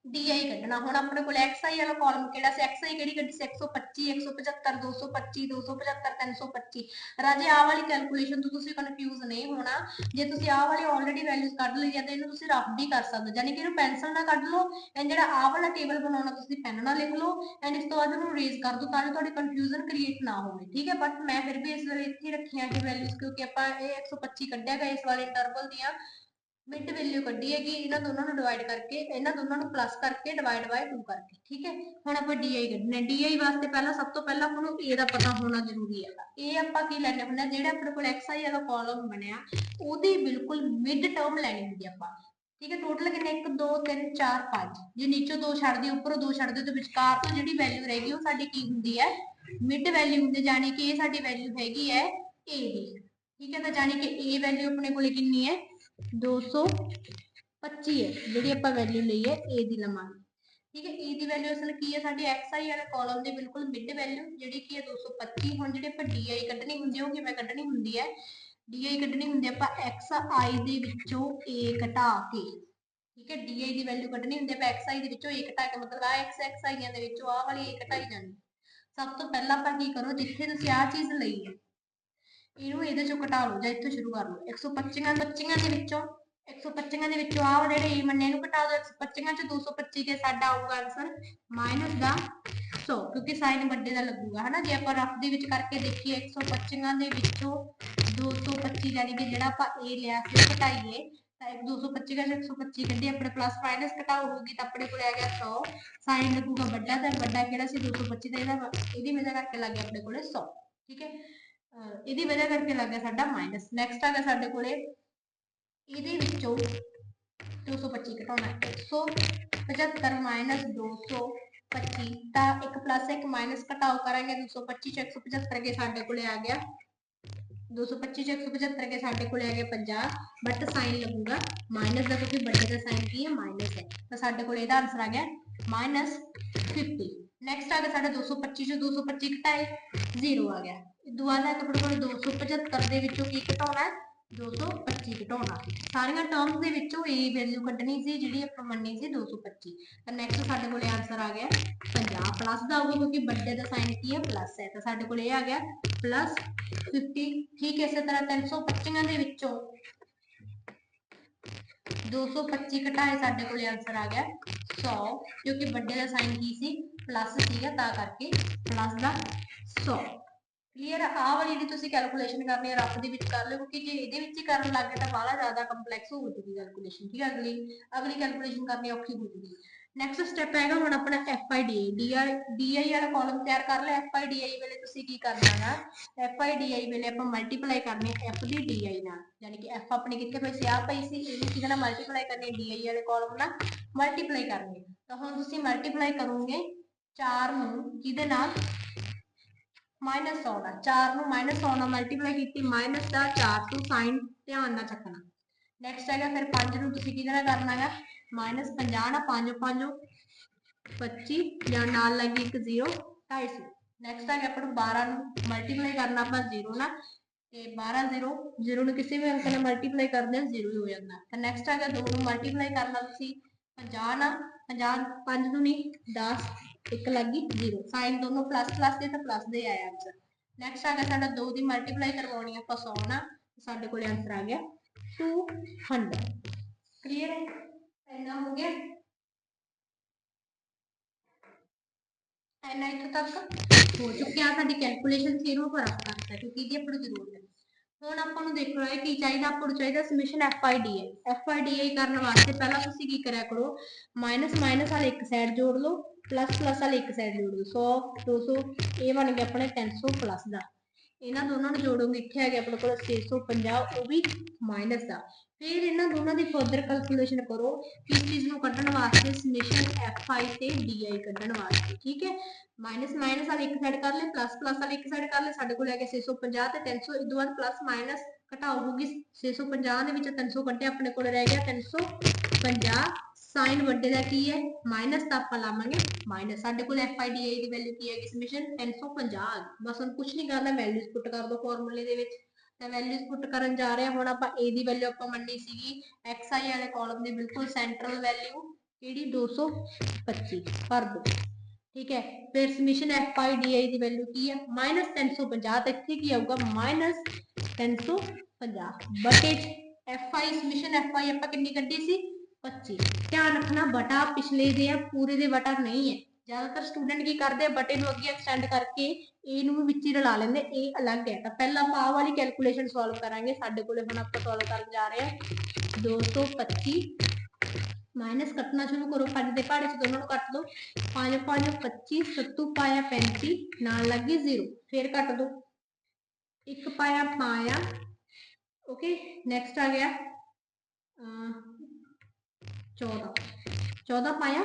di ਕੱਢਣਾ। ਹੁਣ ਆਪਣੇ ਕੋਲ xi ਵਾਲਾ ਕਾਲਮ ਕਿਹੜਾ ਸੀ? Xi ਕਿਹੜੀ ਕੱਢੀ ਸੀ? 125 175 225 275 325 ਰਾਜੇ, ਆਹ ਵਾਲੀ ਕੈਲਕੂਲੇਸ਼ਨ ਤੋਂ ਤੁਸੀਂ ਕਨਫਿਊਜ਼ ਨਹੀਂ ਹੋਣਾ। ਜੇ ਤੁਸੀਂ ਆਹ ਵਾਲੀ ਆਲਰੇਡੀ ਵੈਲਿਊਜ਼ ਕੱਢ ਲਈ ਜਾਂਦੇ ਇਹਨੂੰ ਤੁਸੀਂ ਰਫ ਵੀ ਕਰ ਸਕਦੇ ਯਾਨੀ ਕਿ ਇਹਨੂੰ ਪੈਨਸਲ ਨਾਲ ਕੱਢ ਲਓ ਐਂਡ ਜਿਹੜਾ ਆਹ ਵਾਲਾ ਟੇਬਲ ਬਣਾਉਣਾ, ਤੁਸੀਂ ਪੈਨ ਨਾਲ ਲਿਖ ਲਓ ਐਂਡ ਇਸ ਤੋਂ ਬਾਅਦ ਇਹਨੂੰ ਰੇਜ਼ ਕਰ ਦਿਓ ਤਾਂ ਜੋ ਤੁਹਾਡੀ ਕਨਫਿਊਜ਼ਨ ਕ੍ਰੀਏਟ ਨਾ ਹੋਵੇ। ਠੀਕ ਹੈ? ਬਟ ਮੈਂ ਫਿਰ ਵੀ ਇਸ ਵੇਲੇ ਇੱਥੇ ਰੱਖੀਆਂ ਕਿ ਵੈਲਿਊਜ਼ ਕਿਉਂਕਿ ਆਪਾਂ ਇਹ 125 ਕੱਢਿਆ ਗਿਆ ਇਸ ਵਾਲੇ ਇੰਟਰਵਲ ਦੀਆਂ। ਮਿਡ ਵੈਲਿਊ ਕੱਢੀ ਹੈਗੀ, ਇਹਨਾਂ ਦੋਨਾਂ ਨੂੰ ਡਿਵਾਈਡ ਕਰਕੇ, ਇਹਨਾਂ ਦੋਨਾਂ ਨੂੰ ਪਲੱਸ ਕਰਕੇ ਡਿਵਾਈਡ ਬਾਈ 2 ਕਰਕੇ, ਠੀਕ ਹੈ? ਹੁਣ ਆਪਾਂ ਡੀ ਕੱਢਣਾ ਡੀ ਵਾਸਤੇ ਪਹਿਲਾਂ ਸਭ ਤੋਂ ਪਹਿਲਾਂ ਆਪਾਂ ਨੂੰ a ਦਾ ਪਤਾ ਹੋਣਾ ਜ਼ਰੂਰੀ ਹੈ ਇਹ ਆਪਾਂ ਕੀ ਲੈਣੇ ਹੁੰਦਾ ਜਿਹੜਾ ਆਪਣੇ ਕੋਲ xi ਵਾਲਾ ਕਾਲਮ ਬਣਿਆ, ਉਹਦੀ ਬਿਲਕੁਲ ਮਿਡ ਟਰਮ ਲੈਣੀ ਹੁੰਦੀ ਆਪਾਂ। ਠੀਕ ਹੈ? ਟੋਟਲ ਕਿੰਨੇ? 1 2 3 4 5 ਜੇ ਨੀਚੋਂ ਦੋ ਛੱਡ ਦਿਓ, ਉੱਪਰੋਂ ਦੋ ਛੱਡ ਦਿਓ, ਤੇ ਵਿਚਕਾਰ ਤੋਂ ਜਿਹੜੀ ਵੈਲਿਊ ਰਹੇਗੀ, ਉਹ ਸਾਡੀ ਕੀ ਹੁੰਦੀ ਹੈ? ਮਿਡ ਵੈਲਿਊ ਹੁੰਦੀ ਜਾਣੀ ਕਿ ਇਹ ਸਾਡੀ ਵੈਲਿਊ ਹੈਗੀ ਹੈ a ਦੀ। ਠੀਕ ਹੈ? ਤਾਂ ਜਾਣੀ ਕਿ a ਵੈਲਿਊ ਆਪਣੇ ਕੋਲ ਕਿੰਨੀ ਹੈ? 225 ਹੈ, ਜਿਹੜੀ ਆਪਾਂ ਵੈਲਿਊ ਲਈ ਹੈ a ਦੀ ਲਵਾਂਗੇ ਠੀਕ ਹੈ, a ਦੀ ਵੈਲਿਊ ਅਸਲ ਕੀ ਹੈ? ਸਾਡੀ xi ਵਾਲੇ ਕਾਲਮ ਦੇ ਬਿਲਕੁਲ ਮਿਡ ਵੈਲਿਊ ਜਿਹੜੀ ਕੀ ਹੈ 225 ਹੁਣ ਜਿਹੜੇ ਆਪਾਂ di ਕੱਢਣੀ ਹੁੰਦੀ ਹੈ, ਉਹ ਕਿਵੇਂ ਕੱਢਣੀ ਹੁੰਦੀ ਹੈ? Di ਕੱਢਣੀ ਹੁੰਦੀ ਹੈ, ਆਪਾਂ xi ਦੇ ਵਿੱਚੋਂ a ਘਟਾ ਕੇ। ਠੀਕ ਹੈ di ਦੀ ਵੈਲਿਊ ਕੱਢਣੀ ਹੁੰਦੀ ਆਪਾਂ xi ਦੇ ਵਿੱਚੋਂ a ਘਟਾ ਕੇ। ਮਤਲਬ ਆ x xi ਦੇ ਵਿੱਚੋਂ ਆ ਵਾਲੀ a ਘਟਾਈ ਜਾਣੀ। ਸਭ ਤੋਂ ਪਹਿਲਾਂ ਆਪਾਂ ਕੀ ਕਰੋ, ਜਿੱਥੇ ਤੁਸੀਂ ਆ ਚੀਜ਼ ਲਈ ਹੈ ਇਹਨੂੰ ਇਹਦੇ ਚੋਂ ਘਟਾ ਲਓ ਜਾਂ ਇੱਥੋਂ ਸ਼ੁਰੂ ਕਰ ਲਓ। 125 25 ਦੇ ਵਿੱਚੋਂ 125 ਦੇ ਵਿੱਚੋਂ ਆਹ ਜਿਹੜੇ ਇਹ ਮੰਨੇ ਨੂੰ ਘਟਾ ਦਿਓ। 125 ਚ 225 ਕੇ ਸਾਡਾ ਆਊਗਾ ਆਨਸਰ ਮਾਈਨਸ ਦਾ 100 ਕਿਉਂਕਿ ਸਾਈਨ ਵੱਡੇ ਦਾ ਲੱਗੂਗਾ, ਹਨਾ? ਜੇ ਆਪਾਂ ਰਫ ਦੇ ਵਿੱਚ ਕਰਕੇ ਦੇਖੀਏ 125 ਦੇ ਵਿੱਚੋਂ 225 ਯਾਨੀ ਕਿ ਜਿਹੜਾ ਆਪਾਂ a ਲਿਆ ਸੀ ਘਟਾਈਏ, ਤਾਂ ਇੱਕ 225 ਦਾ 125 ਕੱਢੀ, ਆਪਣੇ ਪਲੱਸ ਮਾਈਨਸ ਘਟਾਓ ਹੋਊਗੀ ਤਾਂ ਆਪਣੇ ਕੋਲ ਆ ਗਿਆ 100 ਸਾਈਨ ਲੱਗੂਗਾ ਵੱਡਾ, ਤਾਂ ਵੱਡਾ ਕਿਹੜਾ ਸੀ? 225 ਦਾ ਇਹਦਾ, ਇਹਦੀ ਵਜ੍ਹਾ ਕਰਕੇ ਲੱਗ ਗਿਆ ਆਪਣੇ ਕੋਲੇ 100 ਠੀਕ ਹੈ? ਇਹਦੀ ਵਜ੍ਹਾ ਕਰਕੇ ਲੱਗ ਗਿਆ ਸਾਡਾ ਮਾਈਨਸ ਨੈਕਸਟ ਆ ਗਿਆ ਸਾਡੇ ਕੋਲੇ। ਇਹਦੇ ਵਿੱਚੋਂ 225 ਘਟਾਉਣਾ 175 ਮਾਈਨਸ 225 ਤਾਂ ਇੱਕ ਪਲੱਸ ਇੱਕ ਮਾਈਨਸ ਘਟਾਓ ਕਰਾਂਗੇ। 225 ਚ 175 ਕੇ ਸਾਡੇ ਕੋਲੇ ਆ ਗਿਆ। 225 ਚ 175 ਕੇ ਸਾਡੇ ਕੋਲੇ ਆ ਗਿਆ 50 ਬਟ ਸਾਈਨ ਲੱਗੂਗਾ। ਮਾਈਨਸ ਦਾ ਕਿਉਂਕਿ ਵੱਡੇ ਦਾ ਸਾਈਨ ਕੀ ਹੈ? ਮਾਈਨਸ ਹੈ। ਤਾਂ ਸਾਡੇ ਕੋਲੇ ਇਹਦਾ ਆਨਸਰ ਆ ਗਿਆ। ਮਾਈਨਸ 50 ਨੈਕਸਟ ਆ ਗਿਆ ਸਾਡਾ 225 ਚ 225 ਘਟਾਏ 0 ਆ ਗਿਆ ਦੁਆ ਦਾ ਆਪਣੇ ਕੋਲ 275 ਦੇ ਵਿੱਚੋਂ ਕੀ ਘਟਾਉਣਾ ਹੈ 225 ਘਟਾਉਣਾ ਸਾਰੀਆਂ ਟਰਮਸ ਦੇ ਵਿੱਚੋਂ a ਵੈਲਿਊ ਕੱਢਣੀ ਸੀ ਜਿਹੜੀ ਆਪਾਂ ਮੰਨੀ ਸੀ 225 ਤਾਂ ਨੈਕਸਟ ਸਾਡੇ ਕੋਲੇ ਆਨਸਰ ਆ ਗਿਆ 50 ਪਲੱਸ ਦਾ ਆਊਗਾ ਕਿਉਂਕਿ ਵੱਡੇ ਦਾ ਸਾਈਨ ਕੀ ਹੈ ਪਲੱਸ ਹੈ ਤਾਂ ਸਾਡੇ ਕੋਲ ਇਹ ਆ ਗਿਆ ਪਲੱਸ 50 ਠੀਕ ਹੈ ਇਸੇ ਤਰ੍ਹਾਂ 325 ਦੇ ਵਿੱਚੋਂ 225 ਘਟਾਏ ਸਾਡੇ ਕੋਲੇ ਆਨਸਰ ਆ ਗਿਆ 100 ਕਿਉਂਕਿ ਵੱਡੇ ਦਾ ਸਾਈਨ ਕੀ ਸੀ ਪਲੱਸ ਸੀਗਾ ਤਾਂ ਕਰਕੇ ਪਲੱਸ ਦਾ 100 ਕਲੀਅਰ ਆ? ਵਾਲੀ ਜਿਹੜੀ ਤੁਸੀਂ ਕੈਲਕੂਲੇਸ਼ਨ ਕਰਨੀ ਹੈ ਰਫ ਦੇ ਵਿੱਚ ਕਰ ਲਓ, ਕਿਉਂਕਿ ਜੇ ਇਹਦੇ ਵਿੱਚ ਕਰਨ ਲੱਗ ਗਏ ਤਾਂ ਬਾਹਲਾ ਜ਼ਿਆਦਾ ਕੰਪਲੈਕਸ ਹੋ ਜੂਗੀ ਕੈਲਕੂਲੇਸ਼ਨ ਠੀਕ ਹੈ ਅਗਲੀ? ਅਗਲੀ ਕੈਲਕੂਲੇਸ਼ਨ ਕਰਨੀ ਔਖੀ ਹੋ ਜੂਗੀ ਨੈਕਸਟ ਸਟੈਪ ਹੈਗਾ ਹੁਣ ਆਪਣਾ FIDI DI DI ਵਾਲਾ ਕਾਲਮ ਤਿਆਰ ਕਰ ਲਿਆ FIDI ਵੇਲੇ ਤੁਸੀਂ ਕੀ ਕਰਨਾ ਹੈ FIDI ਵੇਲੇ ਆਪਾਂ ਮਲਟੀਪਲਾਈ ਕਰਨੀ ਹੈ F ਦੀ DI ਨਾਲ, ਯਾਨੀ ਕਿ F ਆਪਣੀ ਕਿੱਥੇ ਪਈ ਸੀ? ਆ ਪਈ ਸੀ, ਇਹਨੂੰ ਕਿਹਦੇ ਨਾਲ ਮਲਟੀਪਲਾਈ ਕਰਨੀ ਹੈ DI ਵਾਲੇ ਕਾਲਮ ਨਾਲ ਮਲਟੀਪਲਾਈ ਕਰਨੀ ਤਾਂ ਹੁਣ ਤੁਸੀਂ ਮਲਟੀਪਲਾਈ ਕਰੋਗੇ 4 ਨੂੰ ਕਿਹਦੇ ਨਾਲ? ਮਾਈਨਸ 100 ਦਾ 4 ਨੂੰ ਮਾਈਨਸ 100 ਮਲਟੀਪਲਾਈ ਕੀਤੀ ਮਾਈਨਸ ਦਾ 4 ਤੋਂ ਸਾਈਨ ਧਿਆਨ ਨਾਲ ਚੱਕਣਾ। ਨੈਕਸਟ ਹੈਗਾ ਫਿਰ 5 ਨੂੰ ਤੁਸੀਂ ਕਿਹਦੇ ਨਾਲ ਕਰਨਾ ਹੈਗਾ? ਮਾਈਨਸ 50 ਨਾਲ 5 5 25 ਜਾਂ ਨਾਲ ਲੱਗੀ ਇੱਕ 0 250 ਨੈਕਸਟ ਹੈਗਾ ਆਪਾਂ ਨੂੰ 12 ਨੂੰ ਮਲਟੀਪਲਾਈ ਕਰਨਾ ਆਪਾਂ 0 ਨਾਲ। ਤੇ 12 0 0 ਨੂੰ ਕਿਸੇ ਵੀ ਅੰਕ ਨਾਲ ਮਲਟੀਪਲਾਈ ਕਰਦੇ ਹਾਂ 0 ਹੀ ਹੋ ਜਾਂਦਾ। ਤਾਂ ਨੈਕਸਟ ਹੈਗਾ 2 ਨੂੰ ਮਲਟੀਪਲਾਈ ਕਰਨਾ ਤੁਸੀਂ। 50 ਨਾਲ 50 5 ਨੂੰ ਨਹੀਂ 10 ਇੱਕ ਲੱਗੀ 0 ਸਾਈਨ ਦੋਨੋਂ ਪਲੱਸ ਪਲੱਸ ਦੇ ਤਾਂ ਪਲੱਸ ਦੇ ਆਇਆ ਆਨਸਰ ਨੈਕਸਟ ਆ ਗਿਆ ਸਾਡਾ 2 ਦੀ ਮਲਟੀਪਲਾਈ ਕਰਵਾਉਣੀ ਆ, ਆਪਾਂ 100 ਨਾਲ ਸਾਡੇ ਕੋਲੇ ਆਨਸਰ ਆ ਗਿਆ 200 ਕਲੀਅਰ ਹੈ? ਇੰਨਾ ਹੋ ਗਿਆ? ਇੰਨਾ ਇੱਥੋਂ ਤੱਕ ਹੋ ਚੁੱਕਿਆ। ਸਾਡੀ ਕੈਲਕੂਲੇਸ਼ਨ ਸੀ ਇਹਨੂੰ ਆਪਾਂ ਕਰਤਾ ਕਿਉਂਕਿ ਇਹਦੀ ਆਪਾਂ ਨੂੰ ਜ਼ਰੂਰਤ ਹੈ। ਹੁਣ ਆਪਾਂ ਨੂੰ ਦੇਖਣਾ ਹੈ ਕੀ ਚਾਹੀਦਾ, ਆਪਾਂ ਨੂੰ ਚਾਹੀਦਾ ਸਮਿਸ਼ਨ FIDI FIDI ਕਰਨ ਵਾਸਤੇ ਪਹਿਲਾਂ ਤੁਸੀਂ ਕੀ ਕਰਿਆ ਕਰੋ ਮਾਈਨਸ ਮਾਈਨਸ ਵਾਲੇ ਇੱਕ ਸਾਈਡ ਜੋੜ ਲਓ। ਪਲੱਸ ਪਲੱਸ ਵਾਲੇ ਇੱਕ ਸਾਈਡ ਜੋੜ ਦਿਓ। 100 200 ਇਹ ਬਣ ਗਿਆ ਆਪਣੇ 300 ਪਲੱਸ ਦਾ। ਇਹਨਾਂ ਦੋਨਾਂ ਨੂੰ ਜੋੜੋਗੇ, ਇੱਥੇ ਆ ਗਿਆ ਆਪਣੇ ਕੋਲ 650 ਉਹ ਵੀ ਮਾਈਨਸ ਦਾ। ਫਿਰ ਇਹਨਾਂ ਦੋਨਾਂ ਦੀ ਫਰਦਰ ਕੈਲਕੂਲੇਸ਼ਨ ਕਰੋ ਕਿਸ ਚੀਜ਼ ਨੂੰ ਕੱਢਣ ਵਾਸਤੇ ਸਮਿਸ਼ਨ FI ਤੇ DI ਕੱਢਣ ਵਾਸਤੇ, ਠੀਕ ਹੈ? ਮਾਈਨਸ ਮਾਈਨਸ ਵਾਲੇ ਇੱਕ ਸਾਈਡ ਕਰ ਲੈ ਪਲੱਸ ਪਲੱਸ ਵਾਲੇ ਇੱਕ ਸਾਈਡ ਕਰ ਲੈ ਸਾਡੇ ਕੋਲ ਆ ਗਿਆ 650 ਤੇ 300 ਇਸ ਤੋਂ ਬਾਅਦ ਪਲੱਸ ਮਾਈਨਸ ਘਟਾਓ ਹੋਊਗੀ 650 ਦੇ ਵਿੱਚ 300 ਕੱਢਿਆ, ਆਪਣੇ ਕੋਲ ਰਹਿ ਗਿਆ 350 ਸਾਈਨ ਵੱਡੇ ਦਾ ਕੀ ਹੈ? ਮਾਈਨਸ ਤਾਂ ਆਪਾਂ ਲਾਵਾਂਗੇ। ਮਾਈਨਸ ਸਾਡੇ ਕੋਲ FIDI ਦੀ ਵੈਲਿਊ ਕੀ ਹੈ ਸਮਿਸ਼ਨ 350 ਬਸ ਹੁਣ ਕੁਝ ਨਹੀਂ ਕਰਨਾ ਵੈਲਿਊਜ਼ ਪੁੱਟ ਕਰ ਦੋ ਫਾਰਮੂਲੇ ਦੇ ਵਿੱਚ। ਤਾਂ ਵੈਲਿਊਜ਼ ਪੁੱਟ ਕਰਨ ਜਾ ਰਹੇ ਹਾਂ। ਹੁਣ ਆਪਾਂ a ਦੀ ਵੈਲਿਊ ਆਪਾਂ ਮੰਨੀ ਸੀਗੀ। Xi ਵਾਲੇ ਕਾਲਮ ਦੇ ਬਿਲਕੁਲ ਸੈਂਟਰਲ ਵੈਲਿਊ ਕਿਹੜੀ? 225 ਭਰ ਦੋ। ਠੀਕ ਹੈ? ਫਿਰ ਸਮਿਸ਼ਨ FIDI ਦੀ ਵੈਲਿਊ ਕੀ ਹੈ? 350 ਤੇ ਇੱਥੇ ਕੀ ਆਊਗਾ? ਮਾਈਨਸ 350 ਬਟੇ FI ਸਮਿਸ਼ਨ FI ਆਪਾਂ ਕਿੰਨੀ ਕੱਢੀ ਸੀ? 25 ਧਿਆਨ ਰੱਖਣਾ ਬਟਾ ਪਿਛਲੇ ਦੇ ਆ, ਪੂਰੇ ਦੇ ਬਟਾ ਨਹੀਂ ਹੈ। ਜ਼ਿਆਦਾਤਰ ਸਟੂਡੈਂਟ ਕੀ ਕਰਦੇ ਆ ਬਟੇ ਨੂੰ ਅੱਗੇ ਐਕਸਟੈਂਡ ਕਰਕੇ a ਨੂੰ ਵੀ ਵਿੱਚ ਹੀ ਰਲਾ ਲੈਂਦੇ a ਅਲੱਗ ਹੈ। ਤਾਂ ਪਹਿਲਾਂ ਆਪਾਂ ਆਹ ਵਾਲੀ ਕੈਲਕੂਲੇਸ਼ਨ ਸੋਲਵ ਕਰਾਂਗੇ। ਸਾਡੇ ਕੋਲੇ ਹੁਣ ਆਪਾਂ ਸੋਲਵ ਕਰਨ ਜਾ ਰਹੇ ਹਾਂ। 225 ਮਾਈਨਸ ਕੱਟਣਾ ਸ਼ੁਰੂ ਕਰੋ। 5 ਦੇ ਪਹਾੜੇ ਚ ਦੋਨਾਂ ਨੂੰ ਕੱਟ ਦੋ। 5 5 25 ਸੱਤੂ ਪਾਇਆ 35 ਨਾਲ ਲੱਗੀ 0 ਫਿਰ ਕੱਟ ਦੋ। ਇੱਕ ਪਾਇਆ ਪਾਇਆ। ਓਕੇ ਨੈਕਸਟ ਆ ਗਿਆ। ਅਹ 14 14 ਪਾਇਆ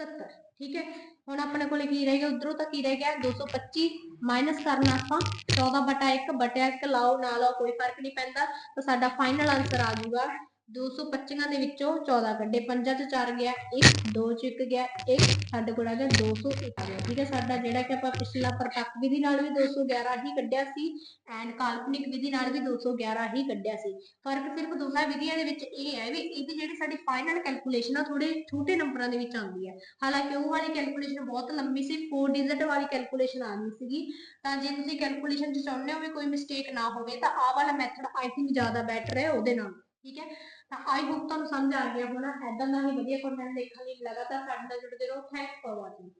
70 ਠੀਕ ਹੈ? ਹੁਣ ਆਪਣੇ ਕੋਲੇ ਕੀ ਰਹਿ ਗਿਆ ਉਧਰੋਂ ਤਾਂ ਕੀ ਰਹਿ ਗਿਆ? 225 ਮਾਈਨਸ ਕਰਨਾ ਆਪਾਂ 14 ਬਟਾ 1 ਬਟਾ 1 ਲਾਓ, ਨਾ ਲਾਓ, ਕੋਈ ਫ਼ਰਕ ਨਹੀਂ ਪੈਂਦਾ, ਤਾਂ ਸਾਡਾ ਫਾਈਨਲ ਆਨਸਰ ਆ ਜਾਊਗਾ 225 ਦੇ ਵਿੱਚੋਂ 14 ਕੱਢੇ, ਪੰਜਾਂ ਚ 4 ਗਿਆ 1 2 ਚ 1 ਗਿਆ 1 ਸਾਡੇ ਕੋਲ ਆ ਗਿਆ 201 ਗਿਆ, ਠੀਕ ਹੈ? ਸਾਡਾ ਜਿਹੜਾ ਕਿ ਆਪਾਂ ਪਿਛਲਾ ਪ੍ਰਤੱਖ ਵਿਧੀ ਨਾਲ ਵੀ 211 ਹੀ ਕੱਢਿਆ ਸੀ ਐਂਡ ਕਾਲਪਨਿਕ ਵਿਧੀ ਨਾਲ ਵੀ 211 ਹੀ ਕੱਢਿਆ ਸੀ। ਫ਼ਰਕ ਸਿਰਫ ਦੋਨਾਂ ਵਿਧੀਆਂ ਦੇ ਵਿੱਚ ਇਹ ਹੈ ਵੀ ਇਹਦੀ ਜਿਹੜੀ ਸਾਡੀ ਫਾਈਨਲ ਕੈਲਕੂਲੇਸ਼ਨ ਆ ਥੋੜੇ ਛੋਟੇ ਨੰਬਰਾਂ ਦੇ ਵਿੱਚ ਆਉਂਦੀ ਹੈ। ਹਾਲਾਂਕਿ ਉਹ ਵਾਲੀ ਕੈਲਕੂਲੇਸ਼ਨ ਬਹੁਤ ਲੰਬੀ ਸੀ 4 ਡਿਜਿਟ ਵਾਲੀ ਕੈਲਕੂਲੇਸ਼ਨ ਆਣੀ ਸੀਗੀ। ਤਾਂ ਜੇ ਤੁਸੀਂ ਕੈਲਕੂਲੇਸ਼ਨ 'ਚ ਚਾਹੁੰਦੇ ਹੋ ਵੀ ਕੋਈ ਮਿਸਟੇਕ ਨਾ ਹੋਵੇ ਤਾਂ ਆਹ ਵਾਲਾ ਮੈਥਡ ਆਈ ਥਿੰਕ ਜ਼ਿਆਦਾ ਬੈਟਰ ਹੈ ਉਹਦੇ ਨਾਲ, ਠੀਕ ਹੈ? ਤਾਂ ਆਈ ਹੋਪ ਤੁਹਾਨੂੰ ਸਮਝ ਆ ਗਿਆ ਹੋਣਾ ਐਦਾਂ ਦਾ ਹੀ ਵਧੀਆ ਕੰਟੈਂਟ ਦੇਖਣ ਲਈ ਲਗਾਤਾਰ ਸਾਡੇ ਨਾਲ ਜੁੜਦੇ ਰਹੋ ਥੈਂਕਸ ਫॉर ਵਾਚਿੰਗ